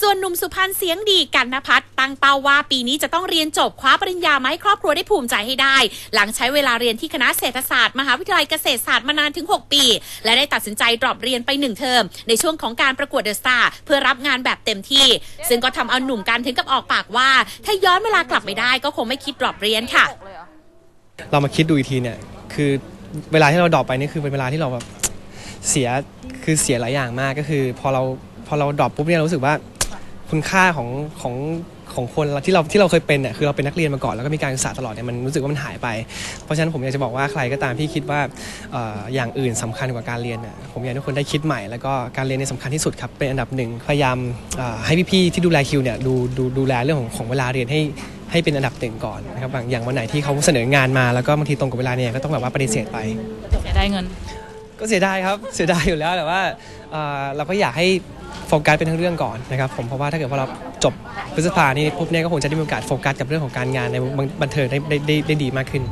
ส่วนหนุ่มสุพรรณเสียงดีกันนพัฒน์ตั้งเป้าว่าปีนี้จะต้องเรียนจบคว้าปริญญามาให้ครอบครัวได้ภูมิใจให้ได้ หลังใช้เวลาเรียนที่คณะเศรษฐศาสตร์มหาวิทยาลัยเกษตรศาสตร์มานานถึง 6 ปี และได้ตัดสินใจดรอปเรียนไปหนึ่งเทอม ในช่วงของการประกวดเดอะสตาร์เพื่อรับงานแบบเต็มที่ ซึ่งก็ทำเอาหนุ่มกันถึงกับออกปากว่า ถ้าย้อนเวลากลับไม่ได้ก็คงไม่คิดดรอปเรียนค่ะ เรามาคิดดูอีกทีเนี่ยคือเวลาที่เราดรอปไปนี่คือเป็นเวลาที่เราแบบเสียคือเสียหลายอย่างมากก็คือ พอเราพอเราดรอปปุ๊บเนี่ยเรารู้สึกว่า คุณค่าของของของคนเราที่เราที่เราเคยเป็นเนี่ยคือเราเป็นนักเรียนมาก่อนแล้วก็มีการศึกษาตลอดเนี่ยมันรู้สึกว่ามันหายไป เพราะฉะนั้นผมอยากจะบอกว่าใครก็ตามที่คิดว่าเอ่ออย่างอื่นสำคัญกว่าการเรียนน่ะผมอยากให้ทุกคนได้คิดใหม่แล้วก็การเรียนเนี่ยสำคัญที่สุดครับเป็นอันดับหนึ่งพยายามเอ่อให้พี่ๆที่ดูแลคิวเนี่ยดูดูดูแลเรื่องของของเวลาเรียนให้ให้เป็นอันดับหนึ่งก่อนนะครับบางอย่างวันไหนที่เขาเสนองานมาแล้วก็บางทีตรงกับเวลาเนี่ยก็ต้องแบบว่าปฏิเสธไปเสียได้เงิน ก็เสียดายครับเสียดายอยู่แล้วแต่ว่าเอ่อเราก็อยากให้ โฟกัสเป็นทั้งเรื่องก่อนนะครับผมเพราะว่าถ้าเกิดว่าเราจบพฤษภานี่ปุ๊บเนี่ยก็คงจะได้มีโอกาสโฟกัสกับเรื่องของการงานในบันเทิงได้ได้ได้ได้ดีมากขึ้น